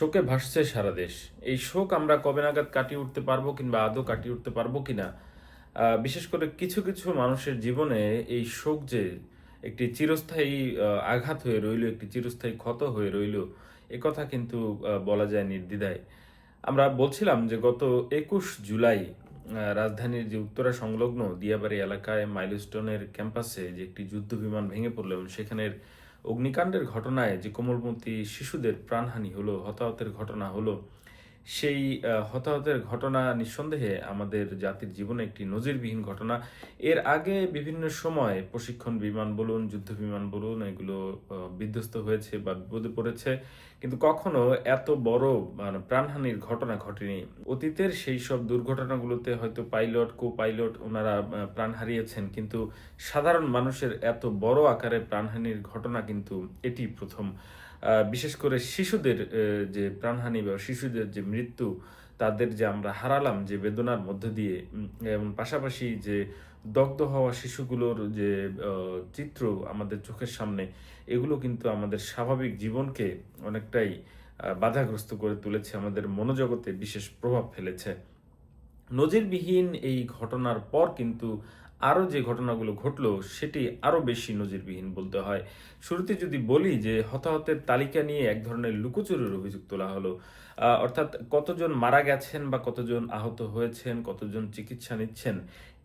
শোকে ভাসছে সারা দেশ। এই শোক আমরা কবে নাগাদ কাটিয়ে উঠতে পারব কিংবা আদৌ কাটিয়ে উঠতে পারব কিনা আহ, বিশেষ করে কিছু কিছু মানুষের জীবনে এই শোক যে একটি চিরস্থায়ী আঘাত হয়ে রইল একটি চিরস্থায়ী ক্ষত হয়ে রইল এ কথা কিন্তু বলা যায় নির্দ্বিধায়। আমরা বলছিলাম যে গত একুশ জুলাই রাজধানীর যে উত্তরা সংলগ্ন দিয়াবাড়ি এলাকায় মাইলস্টোনের ক্যাম্পাসে যে একটি যুদ্ধ বিমান ভেঙে পড়ল এবং সেখানের অগ্নিকাণ্ডের ঘটনায় যে কোমলমতি শিশুদের প্রাণহানি হলো হতাহতের ঘটনা হলো সেই হতাহতের ঘটনা নিঃসন্দেহে আমাদের জাতির জীবনে একটি নজিরবিহীন ঘটনা। এর আগে বিভিন্ন সময় প্রশিক্ষণ বিমান বলুন, যুদ্ধ বিমান বলুন, এগুলো বিধ্বস্ত হয়েছে বা বিপদে পড়েছে। কিন্তু কখনো এত বড় মানে প্রাণহানির ঘটনা ঘটেনি। অতীতের সেই সব দুর্ঘটনাগুলোতে হয়তো পাইলট কো পাইলট ওনারা প্রাণ হারিয়েছেন, কিন্তু সাধারণ মানুষের এত বড় আকারে প্রাণহানির ঘটনা কিন্তু এটি প্রথম। বিশেষ করে শিশুদের যে প্রাণহানি বা শিশুদের যে মৃত্যু, তাদের যে আমরা হারালাম যে বেদনার মধ্য দিয়ে এবং পাশাপাশি যে দগ্ধ হওয়া শিশুগুলোর যে চিত্র আমাদের চোখের সামনে, এগুলো কিন্তু আমাদের স্বাভাবিক জীবনকে অনেকটাই বাধাগ্রস্ত করে তুলেছে, আমাদের মনোজগতে বিশেষ প্রভাব ফেলেছে। নজিরবিহীন এই ঘটনার পর কিন্তু আরও যে ঘটনাগুলো ঘটলো সেটি আরও বেশি নজিরবিহীন বলতে হয়। শুরুতে যদি বলি যে হতাহতের তালিকা নিয়ে এক ধরনের লুকোচুরির অভিযোগ তোলা হলো অর্থাৎ কতজন মারা গেছেন বা কতজন আহত হয়েছেন, কতজন চিকিৎসা নিচ্ছেন,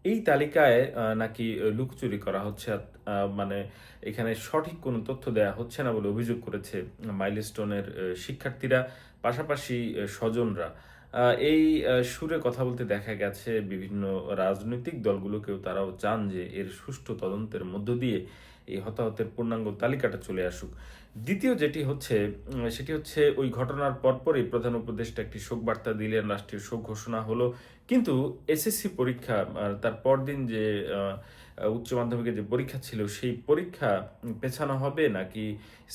এই তালিকায় নাকি লুকোচুরি করা হচ্ছে মানে এখানে সঠিক কোনো তথ্য দেওয়া হচ্ছে না বলে অভিযোগ করেছে মাইলস্টোনের শিক্ষার্থীরা, পাশাপাশি স্বজনরা। এই সুরে কথা বলতে দেখা গেছে বিভিন্ন রাজনৈতিক দলগুলোকেও তারাও চান যে এর সুষ্ঠু তদন্তের মধ্য দিয়ে এই হতাহতের পূর্ণাঙ্গ তালিকাটা চলে আসুক। দ্বিতীয় যেটি হচ্ছে সেটি হচ্ছে ওই ঘটনার পরপরই প্রধান উপদেষ্টা একটি শোক বার্তা দিলেন, রাষ্ট্রীয় শোক ঘোষণা হলো। কিন্তু এসএসসি পরীক্ষা তার পরদিন যে উচ্চ মাধ্যমিকের যে পরীক্ষা ছিল, সেই পরীক্ষা পেছানো হবে নাকি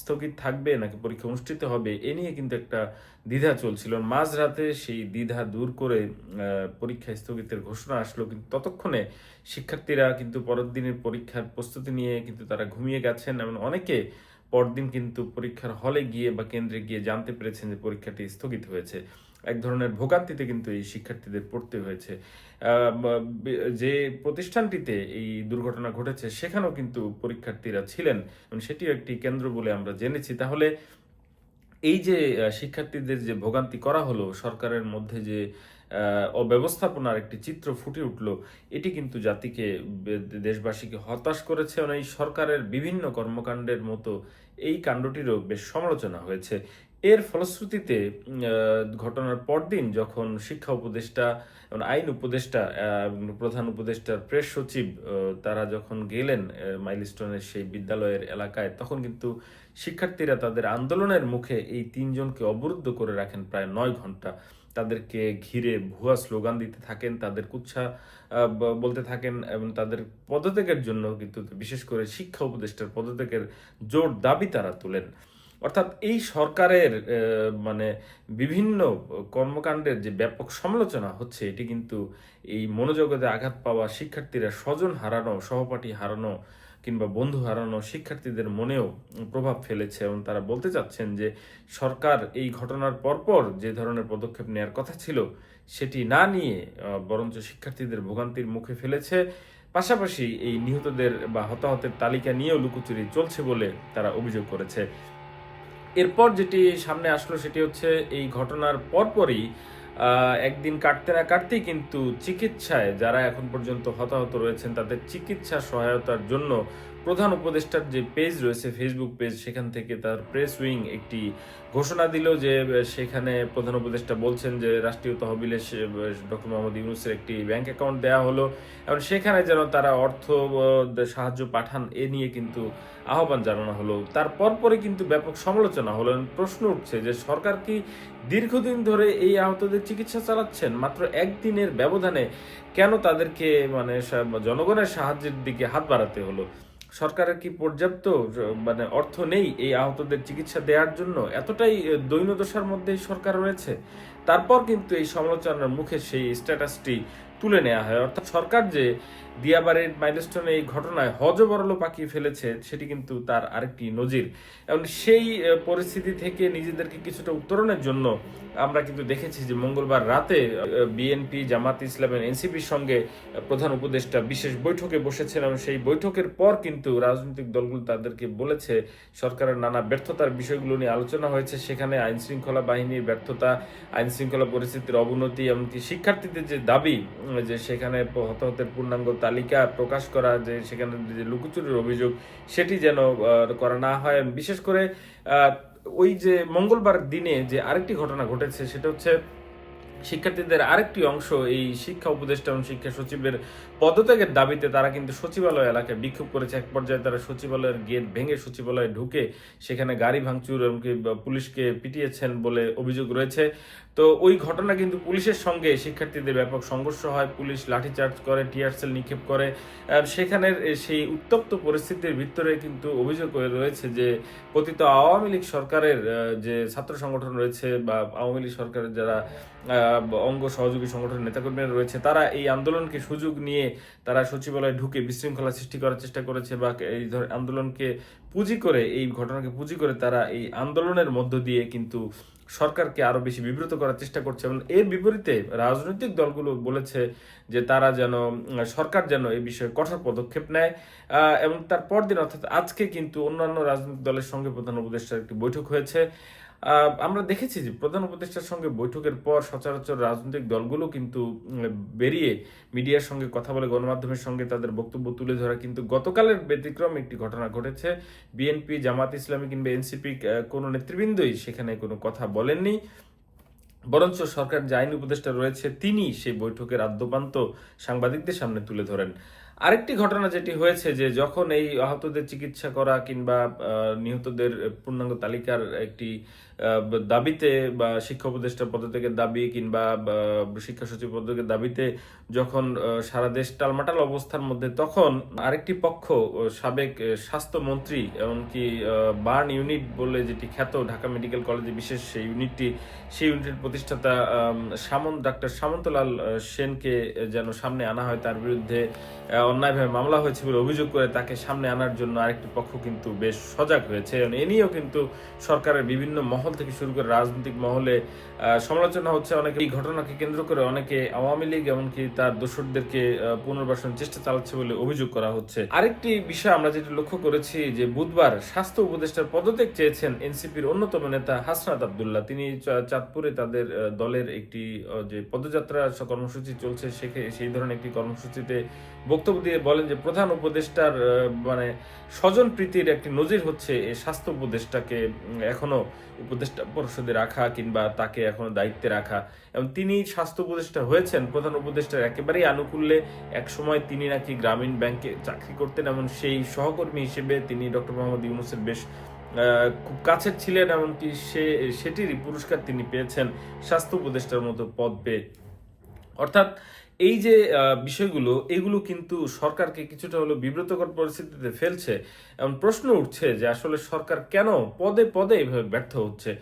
স্থগিত থাকবে, নাকি পরীক্ষা অনুষ্ঠিত হবে, এ নিয়ে কিন্তু একটা দ্বিধা চলছিল। মাঝরাতে সেই দ্বিধা দূর করে পরীক্ষা স্থগিতের ঘোষণা আসলো। কিন্তু ততক্ষণে শিক্ষার্থীরা কিন্তু পরের দিনের পরীক্ষার প্রস্তুতি নিয়ে কিন্তু তারা ঘুমিয়ে গেছেন এবং অনেকে পরদিন কিন্তু পরীক্ষার হলে গিয়ে বা কেন্দ্রে গিয়ে জানতে পেরেছেন যে পরীক্ষাটি স্থগিত হয়েছে। এক ধরনের ভোগান্তিতে কিন্তু এই শিক্ষার্থীদের পড়তে হয়েছে। যে প্রতিষ্ঠানটিতে এই দুর্ঘটনা ঘটেছে, সেখানেও কিন্তু পরীক্ষার্থীরা ছিলেন। এবং সেটিও একটি কেন্দ্র বলে আমরা জেনেছি। তাহলে এই যে শিক্ষার্থীদের যে ভোগান্তি করা হলো, সরকারের মধ্যে যে অব্যবস্থাপনার একটি চিত্র ফুটে উঠল, এটি কিন্তু জাতিকে দেশবাসীকে হতাশ করেছে। এই সরকারের বিভিন্ন কর্মকাণ্ডের মতো এই কাণ্ডটিরও বেশ সমালোচনা হয়েছে। এর ফলশ্রুতিতে ঘটনার পরদিন যখন শিক্ষা উপদেষ্টা এবং আইন উপদেষ্টা প্রধান উপদেষ্টার প্রেস সচিব তারা যখন গেলেন মাইলস্টোনের সেই বিদ্যালয়ের এলাকায়, তখন কিন্তু শিক্ষার্থীরা তাদের আন্দোলনের মুখে এই তিনজনকে অবরুদ্ধ করে রাখেন প্রায় নয় ঘণ্টা। তাদেরকে ঘিরে ভুয়া স্লোগান দিতে থাকেন, তাদের কুচ্ছা বলতে থাকেন এবং তাদের পদত্যাগের জন্য কিন্তু বিশেষ করে শিক্ষা উপদেষ্টার পদত্যাগের জোর দাবি তারা তোলেন। অর্থাৎ এই সরকারের মানে বিভিন্ন কর্মকাণ্ডের যে ব্যাপক সমালোচনা হচ্ছে, এটি কিন্তু এই মনোজগতে আঘাত পাওয়া শিক্ষার্থীরা স্বজন হারানো, সহপাঠী হারানো কিংবা বন্ধু হারানো শিক্ষার্থীদের মনেও প্রভাব ফেলেছে এবং তারা বলতে চাচ্ছেন যে সরকার এই ঘটনার পরপর যে ধরনের পদক্ষেপ নেওয়ার কথা ছিল, সেটি না নিয়ে বরঞ্চ শিক্ষার্থীদের ভোগান্তির মুখে ফেলেছে। পাশাপাশি এই নিহতদের বা হতাহতের তালিকা নিয়েও লুকোচুরি চলছে বলে তারা অভিযোগ করেছে। এরপর যেটি সামনে আসলো সেটি হচ্ছে এই ঘটনার পরপরই একদিন কাটতে না কাটতেই কিন্তু চিকিৎসায় যারা এখন পর্যন্ত হতাহত রয়েছেন, তাদের চিকিৎসা সহায়তার জন্য প্রধান উপদেষ্টার যে পেজ রয়েছে ফেসবুক পেজ সেখান থেকে তার প্রেস উইং একটি ঘোষণা দিল যে, সেখানে প্রধান উপদেষ্টা বলছেন যে, রাষ্ট্রীয় তহবিলে ডক্টর মোহাম্মদ ইউনুসের একটি ব্যাংক অ্যাকাউন্ট দেওয়া হলো এবং সেখানে যেন তারা অর্থ সাহায্য পাঠান, এ নিয়ে কিন্তু আহ্বান জানানো হলো। তারপর পরে কিন্তু ব্যাপক সমালোচনা হলো। প্রশ্ন উঠছে যে, সরকার কি দীর্ঘদিন ধরে এই আহতদের চিকিৎসা চালাচ্ছেন? মাত্র একদিনের ব্যবধানে কেন তাদেরকে মানে জনগণের সাহায্যের দিকে হাত বাড়াতে হলো? সরকারের কি পর্যাপ্ত মানে অর্থ নেই এই আহতদের চিকিৎসা দেওয়ার জন্য? এতটাই দৈনদশার মধ্যে সরকার রয়েছে। তারপর কিন্তু এই সমালোচনার মুখে সেই স্ট্যাটাসটি তুলে নেওয়া হয়। অর্থাৎ সরকার যে দিয়াবাড়ির মাইলস্টোনে এই ঘটনায় হজবরল পাকিয়ে ফেলেছে, সেটি কিন্তু তার আরেকটি নজির। এবং সেই পরিস্থিতি থেকে নিজেদেরকে কিছুটা উত্তরণের জন্য আমরা কিন্তু দেখেছি যে মঙ্গলবার রাতে বিএনপি, জামাত ইসলামের এনসিপির সঙ্গে প্রধান উপদেষ্টা বিশেষ বৈঠকে বসেছেন এবং সেই বৈঠকের পর কিন্তু রাজনৈতিক দলগুলো তাদেরকে বলেছে, সরকারের নানা ব্যর্থতার বিষয়গুলো নিয়ে আলোচনা হয়েছে। সেখানে আইন শৃঙ্খলা বাহিনীর ব্যর্থতা আইন শৃঙ্খলা পরিস্থিতির অবনতি, এমনকি শিক্ষার্থীদের যে দাবি, যে সেখানে হতাহতের পূর্ণাঙ্গ তালিকা প্রকাশ করা যে সেখানে যে লুকোচুরির অভিযোগ, সেটি যেন করা না হয়। বিশেষ করে ওই যে মঙ্গলবার দিনে যে আরেকটি ঘটনা ঘটেছে, সেটা হচ্ছে শিক্ষার্থীদের আরেকটি অংশ এই শিক্ষা উপদেষ্টা এবং শিক্ষা সচিবের পদত্যাগের দাবিতে তারা কিন্তু সচিবালয় এলাকায় বিক্ষোভ করেছে। এক পর্যায়ে তারা সচিবালয়ের গেট ভেঙে সচিবালয়ে ঢুকে সেখানে গাড়ি ভাঙচুর এমনকি পুলিশকে পিটিয়েছেন বলে অভিযোগ রয়েছে। তো ওই ঘটনা কিন্তু পুলিশের সঙ্গে শিক্ষার্থীদের ব্যাপক সংঘর্ষ হয়। পুলিশ লাঠিচার্জ করে টিয়ারসেল নিক্ষেপ করে। সেখানের সেই উত্তপ্ত পরিস্থিতির ভিতরে কিন্তু অভিযোগ রয়েছে যে পতিত আওয়ামী লীগ সরকারের যে ছাত্র সংগঠন রয়েছে বা আওয়ামী লীগ সরকারের যারা অঙ্গ সহযোগী সংগঠনের নেতাকর্মীরা রয়েছে। তারা এই আন্দোলনকে সুযোগ নিয়ে তারা সচিবালয়ে ঢুকে বিশৃঙ্খলা সৃষ্টি করার চেষ্টা করেছে বা এই ধর, আন্দোলনকে পুঁজি করে, এই ঘটনাকে পুঁজি করে তারা এই আন্দোলনের মধ্য দিয়ে কিন্তু সরকারকে আরও বেশি বিব্রত করার চেষ্টা করছে এবং এর বিপরীতে রাজনৈতিক দলগুলো বলেছে যে তারা যেন, সরকার যেন এই বিষয়ে কঠোর পদক্ষেপ নেয়। এবং তার পরদিন অর্থাৎ আজকে কিন্তু অন্যান্য রাজনৈতিক দলের সঙ্গে প্রধান উপদেষ্টার একটি বৈঠক হয়েছে। আমরা দেখেছি যে প্রধান উপদেষ্টার সঙ্গে বৈঠকের পর সচরাচর রাজনৈতিক দলগুলো কিন্তু বেরিয়ে মিডিয়ার সঙ্গে কথা বলে গণমাধ্যমের সঙ্গে তাদের বক্তব্য তুলে ধরা কিন্তু গতকালের ব্যতিক্রম একটি ঘটনা ঘটেছে। বিএনপি, জামাত ইসলামী কিংবা এনসিপি কোনো নেতৃবৃন্দই সেখানে কোনো কথা বলেননি। বরঞ্চ সরকার যে আইন উপদেষ্টা রয়েছে, তিনি সেই বৈঠকের আদ্যপান্ত সাংবাদিকদের সামনে তুলে ধরেন। আরেকটি ঘটনা যেটি হয়েছে যে যখন এই আহতদের চিকিৎসা করা কিংবা নিহতদের পূর্ণাঙ্গ তালিকার একটি দাবিতে বা শিক্ষা উপদেষ্টা পদত্যাগের দাবি কিংবা শিক্ষা সচিব পদত্যাগের দাবিতে যখন সারা দেশ টালমাটাল অবস্থার মধ্যে, তখন আরেকটি পক্ষ সাবেক স্বাস্থ্যমন্ত্রী এমনকি বার্ন ইউনিট বলে যেটি খ্যাত ঢাকা মেডিকেল কলেজে বিশেষ সেই ইউনিটটি, সেই ইউনিটের প্রতিষ্ঠাতা সামন্ত ডাক্তার সামন্তলাল সেনকে যেন সামনে আনা হয় তার বিরুদ্ধে অন্যায়ভাবে মামলা হয়েছে বলে অভিযোগ করে তাকে সামনে আনার জন্য আরেকটি পক্ষ কিন্তু বেশ সজাগ হয়েছে। এ নিয়েও কিন্তু সরকারের বিভিন্ন মহল থেকে শুরু করে রাজনৈতিক মহলে সমালোচনা হচ্ছে অনেকে। এই ঘটনাকে কেন্দ্র করে অনেকে আওয়ামী লীগ এমনকি তার দোসরদেরকে পুনর্বাসন চেষ্টা চালাচ্ছে বলে অভিযোগ করা হচ্ছে। আরেকটি বিষয় আমরা যেটা লক্ষ্য করেছি যে বুধবার স্বাস্থ্য উপদেষ্টার পদত্যাগ চেয়েছেন এনসিপির অন্যতম নেতা হাসনাত আবদুল্লাহ। তিনি চাঁদপুরে তাদের দলের একটি যে পদযাত্রা কর্মসূচি চলছে, সেখে সেই ধরনের একটি কর্মসূচিতে বক্তব্য দিয়ে বলেন যে প্রধান উপদেষ্টার মানে স্বজন প্রীতির একটি নজির হচ্ছে এই স্বাস্থ্য উপদেষ্টাকে এখনও উপদেষ্টা পরিষদে রাখা কিংবা তাকে এখনও দায়িত্বে রাখা। এবং তিনি স্বাস্থ্য উপদেষ্টা হয়েছেন, প্রধান উপদেষ্টার একেবারেই আনুকূল্যে এক সময় তিনি নাকি গ্রামীণ ব্যাংকে চাকরি করতেন এমন সেই সহকর্মী হিসেবে তিনি ডক্টর মোহাম্মদ ইউনুসের বেশ খুব কাছের ছিলেন এমনকি সে, সেটিরই পুরস্কার তিনি পেয়েছেন স্বাস্থ্য উপদেষ্টার মতো পদ। পেয়ে অর্থাৎ এই যে বিষয়গুলো, এগুলো কিন্তু সরকারকে কিছুটা হলো বিব্রতকর পরিস্থিতিতে ফেলছে এমন প্রশ্ন উঠছে যে আসলে সরকার কেন পদে পদে এভাবে ব্যর্থ হচ্ছে।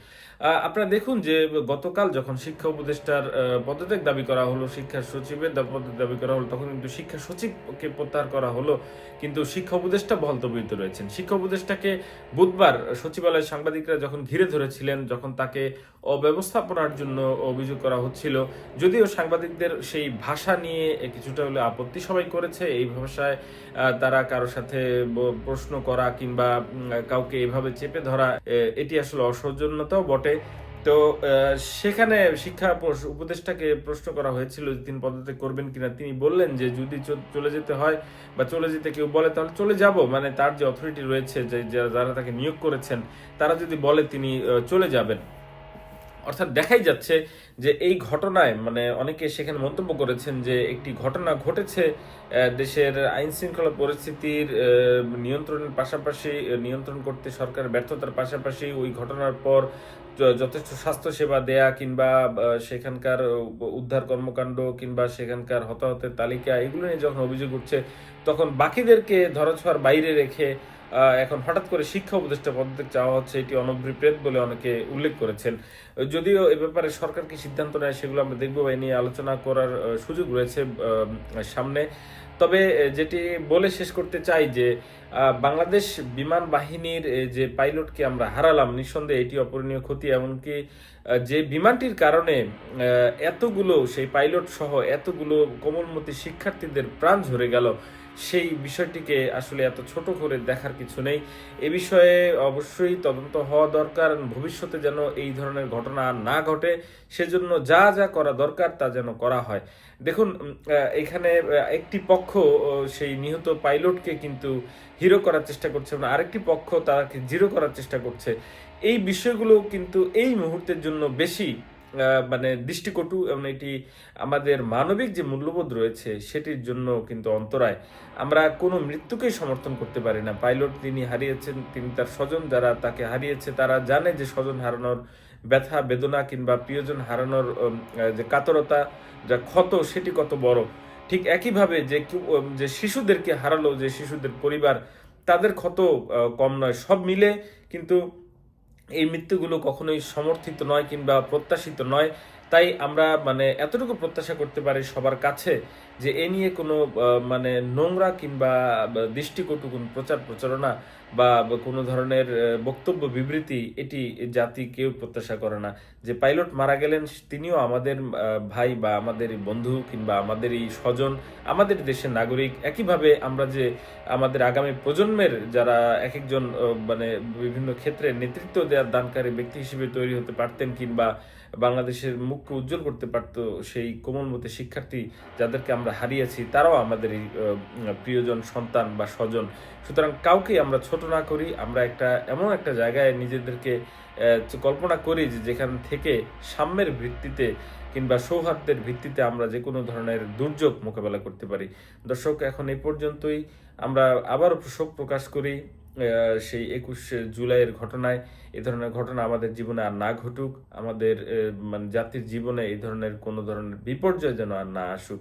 আপনারা দেখুন যে গতকাল যখন শিক্ষা উপদেষ্টার পদত্যাগ দাবি করা হলো শিক্ষা সচিবের পদত্যাগ দাবি করা হলো, তখন কিন্তু শিক্ষা সচিবকে প্রত্যাহার করা হলো। কিন্তু শিক্ষা উপদেষ্টা বহলতবিত রয়েছেন। শিক্ষা উপদেষ্টাকে বুধবার সচিবালয়ের সাংবাদিকরা যখন ঘিরে ধরেছিলেন, যখন তাকে অব্যবস্থাপনার জন্য অভিযোগ করা হচ্ছিল, যদিও সাংবাদিকদের সেই ভাষা নিয়ে কিছুটা হলে আপত্তি সবাই করেছে। এই ভাষায় তারা কারোর সাথে প্রশ্ন করা কিংবা কাউকে এভাবে চেপে ধরা এটি আসলে অসৌজন্যতাও বটে। তো সেখানে শিক্ষা উপদেষ্টাকে প্রশ্ন করা হয়েছিল যে তিনি পদত্যাগ করবেন কিনা। তিনি বললেন যে যদি চলে যেতে হয় বা চলে যেতে কেউ বলে, তাহলে চলে যাব। মানে তার যে অথরিটি রয়েছে, যে, যারা তাকে নিয়োগ করেছেন, তারা যদি বলে তিনি চলে যাবেন। অর্থাৎ দেখাই যাচ্ছে যে এই ঘটনায় মানে অনেকে সেখানে মন্তব্য করেছেন যে একটি ঘটনা ঘটেছে দেশের আইন শৃঙ্খলা পরিস্থিতির নিয়ন্ত্রণের পাশাপাশি নিয়ন্ত্রণ করতে সরকারের ব্যর্থতার পাশাপাশি ওই ঘটনার পর যথেষ্ট স্বাস্থ্য সেবা দেয়া কিংবা সেখানকার উদ্ধার কর্মকাণ্ড কিংবা সেখানকার হতাহতের তালিকা, এগুলো নিয়ে যখন অভিযোগ উঠছে, তখন বাকিদেরকে ধরাছোঁয়ার বাইরে রেখে এখন হঠাৎ করে শিক্ষা উপদেষ্টা পদত্যাগ চাওয়া হচ্ছে, এটি অনভিপ্রেত বলে অনেকে উল্লেখ করেছেন। যদিও এ ব্যাপারে সরকার কি সিদ্ধান্ত নেয় সেগুলো আমরা দেখব এই নিয়ে আলোচনা করার সুযোগ রয়েছে সামনে। তবে যেটি বলে শেষ করতে চাই যে বাংলাদেশ বিমান বাহিনীর যে পাইলটকে আমরা হারালাম, নিঃসন্দেহে এটি অপূরণীয় ক্ষতি। এমনকি যে বিমানটির কারণে এতগুলো সেই পাইলট সহ এতগুলো কোমলমতি শিক্ষার্থীদের প্রাণ ঝরে গেল সেই বিষয়টিকে আসলে এত ছোট করে দেখার কিছু নেই। এ বিষয়ে অবশ্যই তদন্ত হওয়া দরকার। ভবিষ্যতে যেন এই ধরনের ঘটনা না ঘটে, সেজন্য যা যা করা দরকার তা যেন করা হয়। দেখুন এখানে একটি পক্ষ সেই নিহত পাইলটকে কিন্তু হিরো করার চেষ্টা করছে এবং আরেকটি পক্ষ তাকে জিরো করার চেষ্টা করছে। এই বিষয়গুলো কিন্তু এই মুহূর্তের জন্য বেশি মানে দৃষ্টিকটু এবং এটি আমাদের মানবিক যে মূল্যবোধ রয়েছে, সেটির জন্য কিন্তু অন্তরায় আমরা কোনো মৃত্যুকেই সমর্থন করতে পারি না। পাইলট তিনি হারিয়েছেন, তিনি তার স্বজন যারা তাকে হারিয়েছে, তারা জানে যে স্বজন হারানোর ব্যথা, বেদনা কিংবা প্রিয়জন হারানোর যে কাতরতা, যা ক্ষত, সেটি কত বড়। ঠিক একইভাবে যে যে শিশুদেরকে হারালো, যে শিশুদের পরিবার, তাদের ক্ষত কম নয়। সব মিলে কিন্তু এই মৃত্যুগুলো কখনোই সমর্থিত নয় কিংবা প্রত্যাশিত নয়। তাই আমরা মানে এতটুকু প্রত্যাশা করতে পারি সবার কাছে যে এ নিয়ে কোনো মানে নোংরা কিংবা দৃষ্টিকটু কোনো প্রচার প্রচারণা বা কোনো ধরনের বক্তব্য বিবৃতি এটি জাতি কেউ প্রত্যাশা করে না। যে পাইলট মারা গেলেন, তিনিও আমাদের ভাই বা আমাদের বন্ধু কিংবা আমাদের এই স্বজন, আমাদের দেশের নাগরিক। একইভাবে আমরা যে আমাদের আগামী প্রজন্মের যারা এক একজন মানে বিভিন্ন ক্ষেত্রে নেতৃত্ব দেওয়ার দানকারী ব্যক্তি হিসেবে তৈরি হতে পারতেন কিংবা বাংলাদেশের মুখকে উজ্জ্বল করতে পারত সেই কোমলমতি শিক্ষার্থী যাদেরকে আমরা হারিয়েছি, তারাও আমাদের এই প্রিয়জন, সন্তান বা স্বজন। সুতরাং কাউকেই আমরা ছোট না করি, আমরা একটা এমন একটা জায়গায় নিজেদেরকে কল্পনা করি যে যেখান থেকে সাম্যের ভিত্তিতে কিংবা সৌহার্দ্যের ভিত্তিতে আমরা যে কোনো ধরনের দুর্যোগ মোকাবেলা করতে পারি। দর্শক, এখন এই পর্যন্তই। আমরা আবার শোক প্রকাশ করি সেই একুশে জুলাইয়ের ঘটনায়। এ ধরনের ঘটনা আমাদের জীবনে আর না ঘটুক। আমাদের মানে জাতির জীবনে এই ধরনের কোনো ধরনের বিপর্যয় যেন আর না আসুক।